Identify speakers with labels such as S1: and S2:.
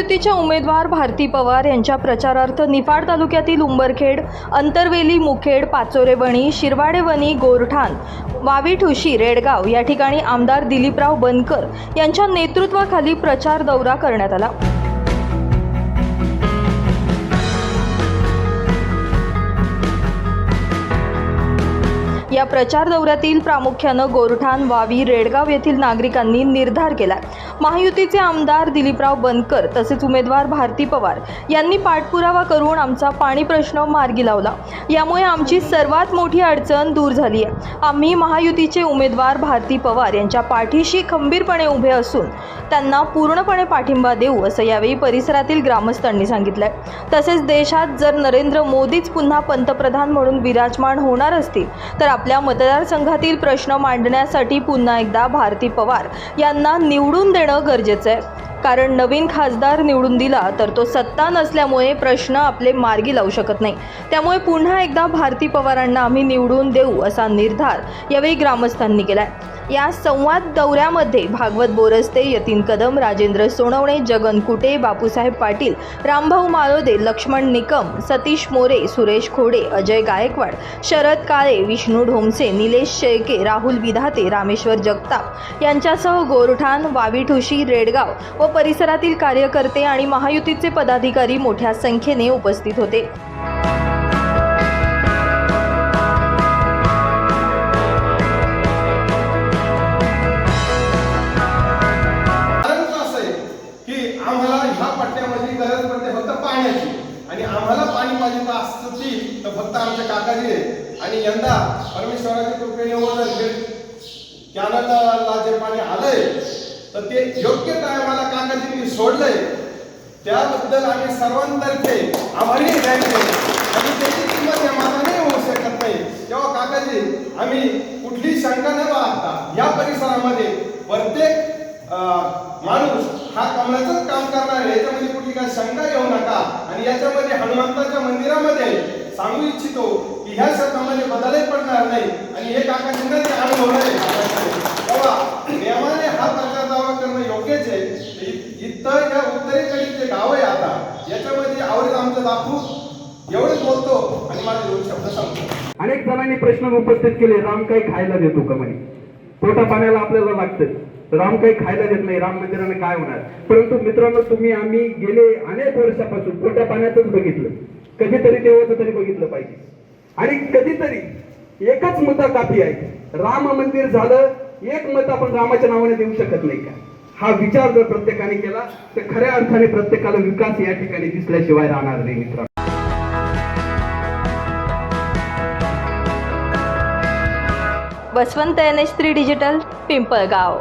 S1: महायुतीच्या उमेदवार भारती पवार यांच्या प्रचारार्थ निफाड तालुक्यातील उंबरखेड अंतरवेली मुखेड पाचोरेवणी शिरवाडेवणी गोरठाण वावी ठुशी रेडगाव या ठिकाणी आमदार दिलीपराव बनकर यांच्या नेतृत्वाखाली प्रचार दौरा करण्यात आला. या प्रचार दौऱ्यातील प्रामुख्यानं गोरठाण वावी रेडगाव येथील नागरिकांनी निर्धार केला महायुतीचे आमदार दिलीपराव बनकर तसेच उमेदवार भारती पवार यांनी पाठपुरावा करून आमचा पाणी प्रश्न मार्गी लावला. यामुळे आमची सर्वात मोठी अडचण दूर झाली आहे आम्ही महायुतीचे उमेदवार भारती पवार यांच्या पाठीशी खंबीरपणे उभे असून त्यांना पूर्णपणे पाठिंबा देऊ असं यावेळी परिसरातील ग्रामस्थांनी सांगितलंय. तसेच देशात जर नरेंद्र मोदीच पुन्हा पंतप्रधान म्हणून विराजमान होणार असतील तर आपल्या मतदारसंघातील प्रश्न मांडण्यासाठी पुन्हा एकदा भारती पवार यांना निवडून देणं गरजेचं आहे. कारण नवीन खासदार निवडून दिला तर तो सत्ता नसल्यामुळे प्रश्न आपले मार्गी लावू शकत नाही. त्यामुळे पुन्हा एकदा भारती पवारांना आम्ही निवडून देऊ असा निर्धार यावेळी ग्रामस्थांनी केला आहे या संवाद दौऱ्यामध्ये भागवत बोरस्ते यतीन कदम राजेंद्र सोनवणे जगन कुटे बापूसाहेब पाटील रामभाऊ माळोदे लक्ष्मण निकम सतीश मोरे सुरेश खोडे अजय गायकवाड शरद काळे विष्णू ढोमसे निलेश शेळके राहुल विधाते रामेश्वर जगताप यांच्यासह गोरठाण वावीठुशी रेडगाव व परिसरातील कार्यकर्ते आणि महायुतीचे पदाधिकारी मोठ्या संख्येने उपस्थित होते.
S2: फक्त आमचे काकाजी आहे आणि यंदा परमेश्वराच्या कृपेने वर जर कॅनडाला जे पाणी आलंय तर ते योग्य टायमाला काकाजींनी सोडलंय. त्याबद्दल आम्ही सर्वांतर्फे आभारी द्यायचे आणि त्याची किंमत या मानाने होऊ शकत नाही. तेव्हा काकाजी आम्ही कुठली शंका न बाळगता या परिसरामध्ये प्रत्येक माणूस हा कमळाचंच काम करणार आहे. याच्यामध्ये कुठली काही शंका घेऊ नका. आणि याच्यामध्ये हनुमंताच्या मंदिरामध्ये सांगू इच्छितो की ह्या शब्दामध्ये बदलही पडणार नाही आणि हे काकाजींना ते अनुभव आहे. तेव्हा नियमाने हा प्रकार दावा करणं योग्यच आहे. इ- इथं या उत्तरेकडील जे गाव आहे आता याच्यामध्ये आवडीत आमचं दाखवू. एवढंच बोलतो आणि माझे दोन शब्द सांगतो.
S3: अनेक जणांनी प्रश्न उपस्थित केले राम काही खायला देतो का म्हणे? पोटा पाण्याला आपल्याला लागतं. राम काही खायला देत नाही राम मंदिराने काय होणार? परंतु मित्रांनो तुम्ही आम्ही गेले अनेक वर्षापासून पोट्या पाण्यातच बघितलं. कधीतरी देवाचं तरी बघितलं पाहिजे. आणि कधीतरी एकच मुद्दा काफी आहे. राम मंदिर झालं एक मत आपण रामाच्या नावाने देऊ शकत नाही का? हा विचार जर प्रत्येकाने केला तर खऱ्या अर्थाने प्रत्येकाला विकास या ठिकाणी दिसल्याशिवाय राहणार नाही मित्रांनो.
S1: Vasvant N H three digital Pimpalgaon.